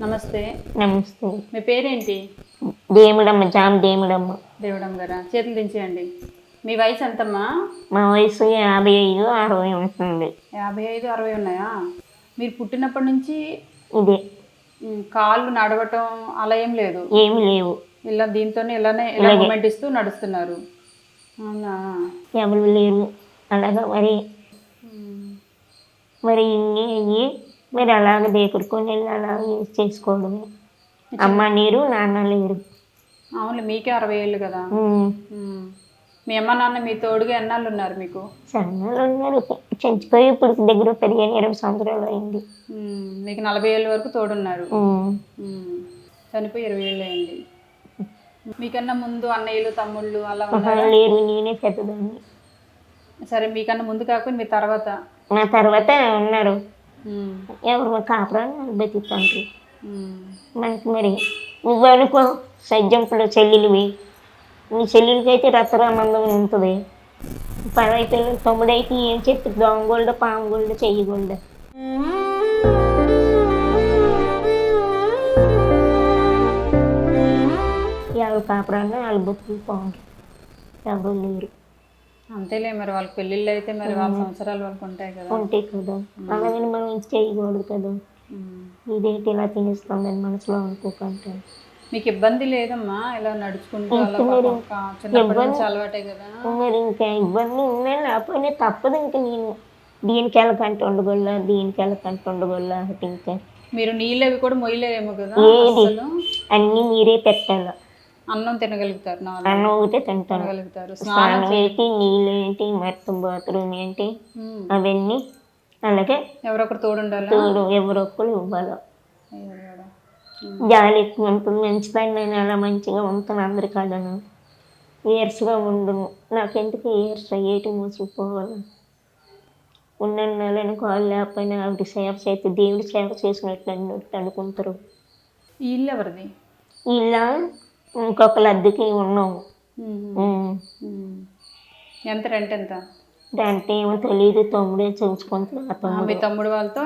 నమస్తే. నమస్తే. మీ పేరేంటి? దేవుడమ్మ జామ దేవుడమ్మ దేవుడమ్మ గారా? చేతులు దించేయండి. మీ వయసు ఎంతమ్మా? మా వయసు యాభై ఐదు అరవై ఉంటుంది. యాభై ఐదు అరవై ఉన్నాయా? మీరు పుట్టినప్పటి నుంచి ఇదే. ఉమ్, కాళ్ళు నడవటం అలా ఏం లేదు? ఏమి లేవు. ఇలా దీంతోనే ఇలానే ఇలా మూమెంట్ ఇస్తూ నడుస్తున్నారు. అవునా? ఎవరు లేరు. అలాగా మరి. ఉమ్, మరి ఇన్ని అయ్యి మరి అలాగ దేకుడుకొని వెళ్ళి అలాగ యూజ్ చేసుకోవడమే అమ్మ నీరు నాన్న లేరు. అవును మీకే అరవై ఏళ్ళు కదా. మీ అమ్మ నాన్న మీ తోడుగా ఎన్నాళ్ళు ఉన్నారు మీకు? సన్నాలు ఉన్నారు? చచ్చిపోయి ఇప్పుడు దగ్గర పదిహేను ఇరవై సంవత్సరాలు అయింది. మీకు నలభై ఏళ్ళ వరకు తోడున్నారు. చనిపోయి ఇరవై ఏళ్ళు అయింది. మీకన్నా ముందు అన్నయ్యలు తమ్ముళ్ళు అలా లేరు నేనే పెద్దదాన్ని. సరే మీకన్నా ముందు కాకుండా మీ తర్వాత? నా తర్వాత ఉన్నారు. ఎవరు బతుకుతాండ్రు ఉమ్, మనకి మరి నువ్వు అనుకో సజ్జంపుడు చెల్లెలివి. నీ చెల్లెలకి అయితే రక్తరామందం ఉంటుంది. పదవి పిల్లలు తమ్ముడైతే ఏం చెప్పి దొంగోళ్ళ పాముగోళ్ళ చెయ్యగోళ్ళ ఎవరు కాపురాన్ని వాళ్ళు బతుకులు బాగుంటారు ఎవరు లేరు. అంతేలే మరి వాళ్ళ పెళ్ళిళ్ళు అయితే మరి వాళ్ళ సంవత్సరాలు వాళ్ళకి ఉంటాయి కదా. ఉంటాయి కదా. అలాగని మనం ఏం చేయకూడదు కదా. ఇదేంటి ఇలా తినేస్తుందని మనసులో అనుకోకంటే. మీకు ఇబ్బంది లేదమ్మా? ఇలా నడుచుకుంటూ చిన్నప్పటి నుంచి అలవాటే కదా. మరి ఇంకా ఇబ్బంది ఉన్నాయి లేకపోయినా తప్పదు ఇంకా నేను. దీనికి వెళ్ళకంటే ఉండగొల్ల దీనికి వెళ్ళకంటే ఉండగొల్ల ఇంకా. మీరు నీళ్ళు అవి కూడా మొయ్యలేరేమో కదా అన్నీ మీరే పెట్టాలి. అన్నం తినగలుగుతారు అన్నం ఒకటే తింటాను తినగలుగుతారు. స్నానం ఏంటి నీళ్ళు ఏంటి మొత్తం బాత్రూమ్ ఏంటి ఉమ్. అవన్నీ అలాగే ఎవరొకరు తోడు ఉండాలా తోడు ఎవరో ఒకరు ఇవ్వాలి? అయ్యో దేవుడా. జాలి ఎక్కువ ఉంటుంది మంచిదాన్ని నేను అలా మంచిగా ఉంటాను అందరి కాడను ఇయర్స్గా ఉండును. నాకెందుకు ఇయర్స్ ఏటి మూసుకుపోవాలి? ఉన్న నెలను కాళ్ళు లేకపోయినా ఆవిడ సేవ చేస్తే దేవుడు సేవ చేసినట్లు అన్నట్టు అనుకుంటారు. ఈ ఇల్లు ఎవరిది? ఇలా ఇంకొకరు అద్దెకి ఉన్నాము. ఎంత రెంట్ ఎంత? దాంట్లో ఏమో తెలియదు తమ్ముడే తమ్ముడు మీ తమ్ముడు. వాళ్ళతో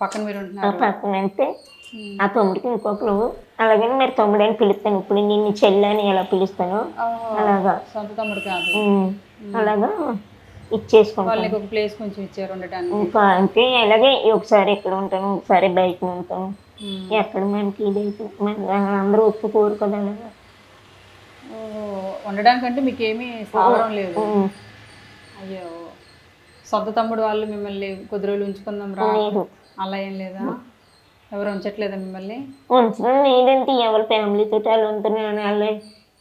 పక్కన మీరు ఉంటున్నారు. పక్కన అంటే. ఆ తమ్ముడికి ఇంకొకరు అలాగని మరి తమ్ముడు అని పిలుస్తాను. ఇప్పుడు నిన్ను చెల్లని ఎలా పిలుస్తానో అలాగా. సొంత తమ్ముడు కాదు. అలాగా ఇచ్చేసుకుంటాను. ప్లేస్ కొంచెం ఇచ్చారు ఉండటానికి. ఇంకా అంటే అలాగే ఒకసారి ఇక్కడ ఉంటాను ఒకసారి బయట ఉంటాను. ఎక్కడ మనకి ఇదైతే అందరూ ఒప్పుకోరు కదా ఉండడానికంటే మీకు ఏమీ స్థావరం లేదు. అయ్యో సొంత తమ్ముడు వాళ్ళు మిమ్మల్ని కొద్ది రోజులు ఉంచుకుందాం రా. అలా ఏం లేదా? ఎవరు ఉంచట్లేదా మిమ్మల్ని? ఉంచడం లేదంటే ఎవరి ఫ్యామిలీతో వాళ్ళు ఉంటున్నాను వాళ్ళే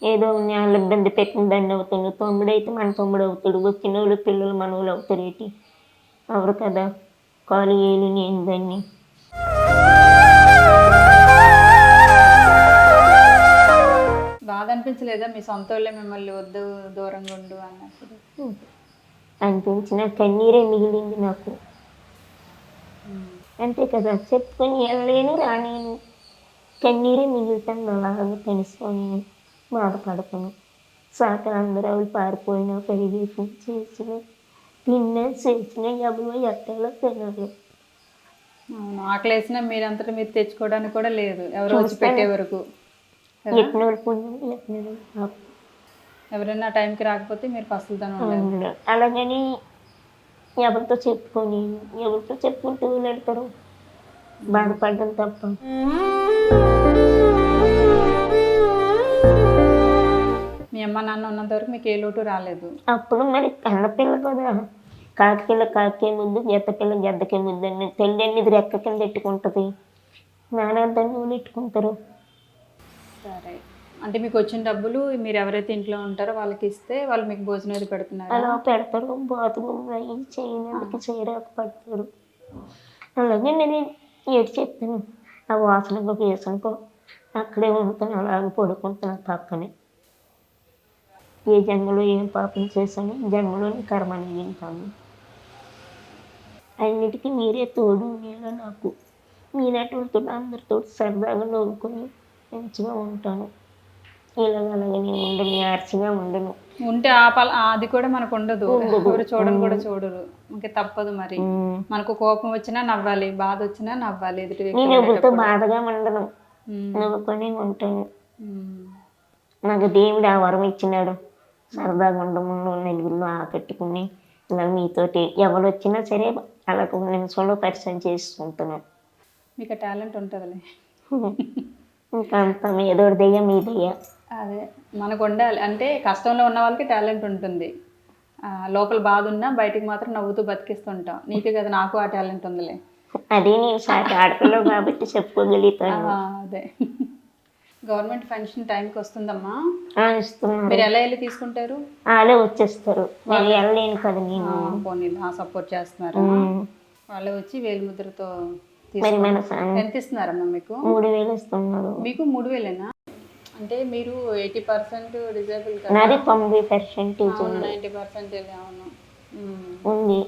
ఏదో వాళ్ళు ఇబ్బంది పెట్టిన దండ అవుతుంది తమ్ముడు అయితే మన తమ్ముడు అవుతాడు. వచ్చిన వాళ్ళు పిల్లలు మన వాళ్ళు అవుతారు ఏంటి ఎవరు కదా. కాలు ఏలు నేను దాన్ని. అనిపించలేదా? మీ సొంత వాళ్ళే మిమ్మల్ని వద్దు దూరంగా ఉండు అన్నప్పుడు? అనిపించిన కన్నీరే మిగిలింది నాకు. అంతే కదా చెప్పుకొని వెళ్ళలేను రానేను కన్నీరే మిగులుతాను అలాగే తెలుసుకొని బాధపడతాను సాకలు అందరూ అవి పారిపోయినా పెరిగేసి చేసిన తిన్నా చేసిన ఎవరో ఎట్టాలో తినాలి ఆకలేసినా మీరంతటా మీరు తెచ్చుకోవడానికి కూడా లేదు. ఎవరో వచ్చి పెట్టే వరకు. పుణ్యం. ఎవరైనా టైంకి రాకపోతే మీరు ఉండాలి. అలాగని ఎవరితో చెప్పుకొని ఎవరితో చెప్పుకుంటూ వెళ్తారు. బాధపడడం తప్ప. మీ అమ్మ నాన్న ఉన్నంత వరకు మీకు ఏ లోటు రాలేదు. అప్పుడు మరి కన్నపిల్ల కదా. కాకిపిల్ల కాకే ముద్దు గెత్తపిల్ల గెద్దకే అని తెల్లి అనేది రెక్క కింద పెట్టుకుంటుంది. నానంతా నూనె పెట్టుకుంటారు. సరే. అంటే మీకు వచ్చిన డబ్బులు మీరు ఎవరైతే ఇంట్లో ఉంటారో వాళ్ళకి ఇస్తే వాళ్ళు మీకు భోజనం అది పెడుతున్నారు. అలా పెడతారు. బాత్రూమ్ అవి చేయడానికి చేయడానికి పడతారు అలాగే నేను ఏడు చెప్పాను. ఆ వాసనకు వేసనుకో అక్కడే ఉంటాను అలాగే పడుకుంటాను పక్కనే. ఏ జన్మలో ఏం పాపం చేశాను? జన్మలోని కర్మని వింటాను. అన్నిటికీ మీరే తోడు నేను నాకు. మీనటువంటి అందరితో సరదాగా నవ్వుకొని మంచిగా ఉంటాను. ఇలాగ అలాగే నేను ఉండను యార్చిగా ఉండను. ఉంటే ఆ పల అది కూడా మనకు ఉండదు. ఎవరు చూడని కూడా చూడరు. ఇంకా తప్పదు మరి. మనకు కోపం వచ్చినా నవ్వాలి బాధ వచ్చినా నవ్వాలి ఎదుటి నేను ఎవరితో బాధగా ఉండను. నవ్వుకొని ఉంటాను. నాకు దేవుడు ఆ వరం ఇచ్చినాడు. సరదాగా ఉండము నలుగురిలో ఆకట్టుకుని ఇలా మీతోటి ఎవరు వచ్చినా సరే అలా ఒక నిమిషంలో పరిచయం చేసుకుంటున్నాను. మీకు టాలెంట్ ఉంటుందిలే. దయ్య దయ్య. అదే మనకు ఉండాలి అంటే కష్టంలో ఉన్న వాళ్ళకి టాలెంట్ ఉంటుంది. లోపల బాధ ఉన్నా బయటికి మాత్రం నవ్వుతూ బతికిస్తుంటాం. నీకే కదా నాకు ఆ టాలెంట్ ఉందిలే. అదే నేను సాటి ఆడపిల్ల కాబట్టి చెప్పుకోగలుగుతాను. అదే. గవర్నమెంట్ పెన్షన్ టైంకి వస్తుందమ్మా. మీరు ఎలా వెళ్ళి తీసుకుంటారు? వాళ్ళే వచ్చేస్తారు. వెళ్ళలేను కదా నేను. సపోర్ట్ చేస్తున్నారా. వాళ్ళే వచ్చి వేలు మన ఎంత ఇస్తున్నారమ్మా మీకు? మూడు వేలు ఇస్తున్నారు. మీకు మూడు వేలేనా? అంటే మీరు ఎయిటీ పర్సెంట్ డిజేబుల్ నాది తొంభై పర్సెంటేజ్ అవును నైంటీ అవును. ఉమ్. ఉంది.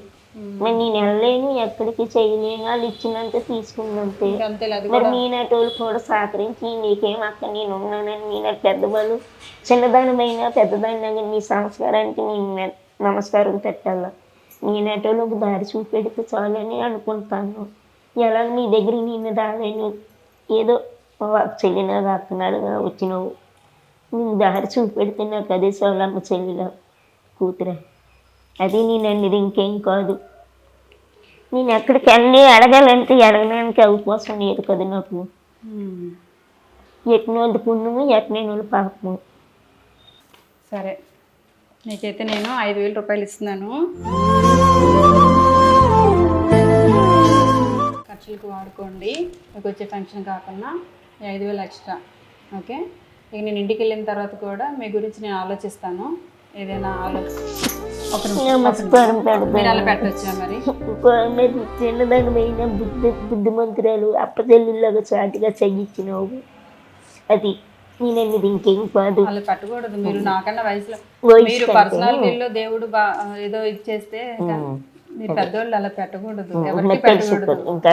మరి నేను వెళ్ళలేను ఎక్కడికి చేయలేను వాళ్ళు ఇచ్చినంత తీసుకున్నంతే మరి మీనటోళ్ళు కూడా సహకరించి నీకేం అక్క నేను ఉన్నానని మీనట్ పెద్దవాళ్ళు చిన్నదానిమైనా పెద్దదాన్ని మీ సంస్కారానికి నేను నమస్కారం పెట్టాల? మీనటోళ్ళు ఒక దారి చూపెడితే చాలని అనుకుంటాను. ఎలా మీ దగ్గర నేను రాలేను ఏదో చెల్లినాగా అక్కనాలుగా వచ్చినావు నీకు దారి చూపెడితే నాకు అదే చాలమ్మ చెల్లిలా కూతురే. అది నేను అన్నది ఇంకేం కాదు. నేను ఎక్కడికి వెళ్ళి అడగాలంటే అడగడానికి అవకాశం లేదు కదా నాకు. ఉమ్. ఎట్టినోళ్ళు పుణ్యము ఎట్టినోళ్ళు పాపము. సరే. నీకైతే నేను ఐదు వేల రూపాయలు ఇస్తున్నాను. వాడుకోండి మీకు వచ్చే ఫంక్షన్ కాకుండా ఐదు వేలు ఎక్స్ట్రా ఓకే? ఇక నేను ఇంటికి వెళ్ళిన తర్వాత కూడా మీ గురించి నేను ఆలోచిస్తాను. ఏదైనా. మీరు అలా పెట్టొచ్చా మరి? మీరు బుద్ధి బుద్ధిమంతురాలు అప్పచెల్లిలాగా చాటుగా చెయ్యించినావు అది నేను అన్నది ఇంకేం కాదు. అలా పెట్టకూడదు. మీరు నాకన్నా వయసులో వయసు మీరు కంటే- పర్సనాలిటీలో దేవుడు బా ఏదో ఇచ్చేస్తే పెద్దోళ్ళు అలా పెట్టకూడదు. ఇంకా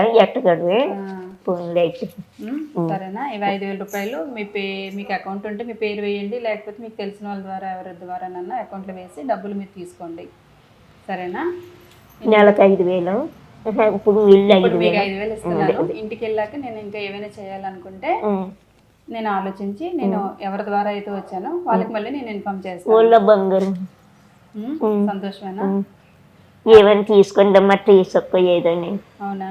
సరేనా? ఇవి ఐదు వేల రూపాయలు. మీ పే మీకు అకౌంట్ ఉంటే మీ పేరు వేయండి. లేకపోతే మీకు తెలిసిన వాళ్ళ ద్వారా ఎవరి ద్వారానన్నా అకౌంట్లో వేసి డబ్బులు మీరు తీసుకోండి. సరేనా? నెలకు ఐదు వేలు. ఇప్పుడు మీకు ఐదు వేలు ఇస్తున్నాను ఇంటికి వెళ్ళాక నేను ఇంకా ఏమైనా చేయాలనుకుంటే. నేను ఆలోచించి నేను ఎవరి ద్వారా అయితే వచ్చానో వాళ్ళకి మళ్ళీ నేను ఇన్ఫామ్ చేస్తాను. సంతోషమేనా? ఏమైనా తీసుకోండి అమ్మా తీసుకొక్క ఏదని. అవునా?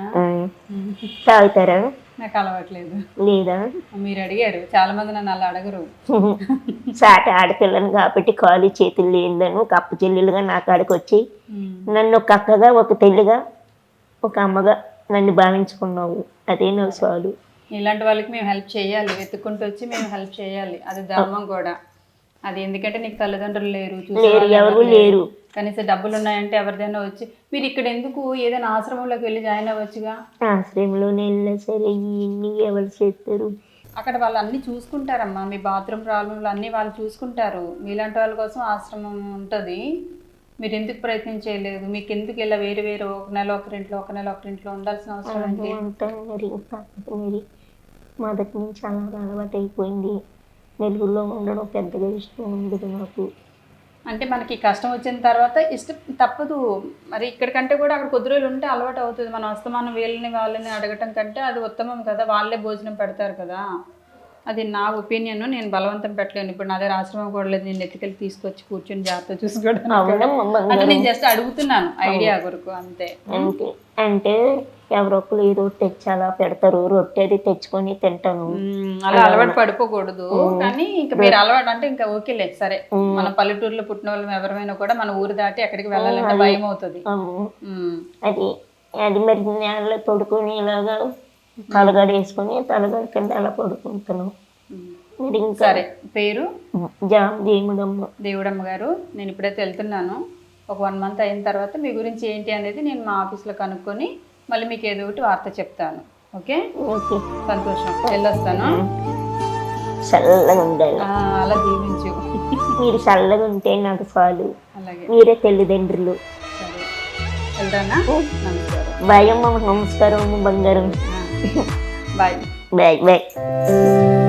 తాగుతారా? నాకు అలవాట్లేదు. లేదా? మీరు అడిగారు. చాలా మంది నన్ను అలా అడగరు. సాటి ఆడపిల్లను కాబట్టి కాలు చేతులు లేదని ఒక అప్ప చెల్లెలుగా నా కాడికి వచ్చి నన్ను ఒక అక్కగా ఒక తెల్లిగా ఒక అమ్మగా నన్ను భావించుకున్నావు. అదే నా చాలు ఇలాంటి వాళ్ళకి మేము హెల్ప్ చేయాలి. వెతుక్కుంటూ వచ్చి మేము హెల్ప్ చేయాలి. అది ధర్మం కూడా. అది ఎందుకంటే నీకు తల్లిదండ్రులు లేరు లేరు ఎవరు లేరు. కనీసం డబ్బులు ఉన్నాయంటే ఎవరిదైనా వచ్చి మీరు ఇక్కడ ఎందుకు ఏదైనా ఆశ్రమంలోకి వెళ్ళి జాయిన్ అవ్వచ్చుగా? ఆశ్రయంలోనే వెళ్ళినా సరే ఇన్ని ఎవరు చేస్తారు? అక్కడ వాళ్ళు అన్ని చూసుకుంటారమ్మా. మీ బాత్రూమ్ ప్రాబ్లంలు అన్నీ వాళ్ళు చూసుకుంటారు. మీలాంటి వాళ్ళ కోసం ఆశ్రమం ఉంటుంది. మీరు ఎందుకు ప్రయత్నం చేయలేదు? మీకు ఎందుకు ఇలా వేరు వేరు ఒక నెల ఒకరింట్లో ఒక నెల ఒకరింట్లో ఉండాల్సిన అవసరం ఏంటి? మరి మరి మొదటి నుంచి అలా అలవాటు అయిపోయింది నెలుగులో ఉండడం పెద్దగా ఇష్టం ఉండదు నాకు. అంటే మనకి కష్టం వచ్చిన తర్వాత ఇష్టం తప్పదు. మరి ఇక్కడికంటే కూడా అక్కడ కొద్ది రోజులు ఉంటే అలవాటు అవుతుంది. మనం అస్తమానం వీళ్ళని వాళ్ళని అడగటం కంటే అది ఉత్తమం కదా. వాళ్ళే భోజనం పెడతారు కదా. అది నా ఒపీనియన్. నేను బలవంతం పెట్టలేను. ఇప్పుడు నా దగ్గర ఆశ్రమం కూడా లేదు. నేను ఎత్తుకెళ్ళి తీసుకొచ్చి కూర్చొని జాగ్రత్త చూసుకోవడం అంటే నేను జస్ట్ అడుగుతున్నాను. ఐడియా కొరకు అంతే. అంటే అంటే ఎవరొకరు ఏదో ఒకటి తెచ్చి అలా పెడతారు రొట్టె అది తెచ్చుకొని తింటాను. అలా అలవాటు పడిపోకూడదు. కానీ ఇంకా మీరు అలవాటు అంటే ఇంకా ఓకేలే సరే. మన పల్లెటూరులో పుట్టిన వాళ్ళం ఎవరైనా కూడా మన ఊరు దాటి ఎక్కడికి వెళ్ళాలంటే భయం అవుతుంది. అది అది మరి నేలలో పడుకొని ఇలాగా తలగడ వేసుకొని తలగడ కింద అలా పడుకుంటాను. మ్మ్. మరి ఇంకా సరే పేరు? జామ్ దేవుడమ్మ. దేవుడమ్మ గారు నేను ఇప్పుడైతే వెళ్తున్నాను ఒక వన్ మంత్ అయిన తర్వాత మీ గురించి ఏంటి అనేది నేను మా ఆఫీస్లో కనుక్కొని మళ్ళీ మీకు ఏదో ఒకటి వార్త చెప్తాను. ఓకే? ఓకే. సంతోషం. వెళ్ళొస్తాను. చల్లగా ఉండాలి ఆ, అలా దీవించు. మీరు చల్లగా ఉంటే నాకు చాలు. అలాగే. మీరే తల్లిదండ్రులు. సరే. వెళ్తానా? నమస్కారం. భయం నమస్కారం బంగారం. బాయ్. Bye bye.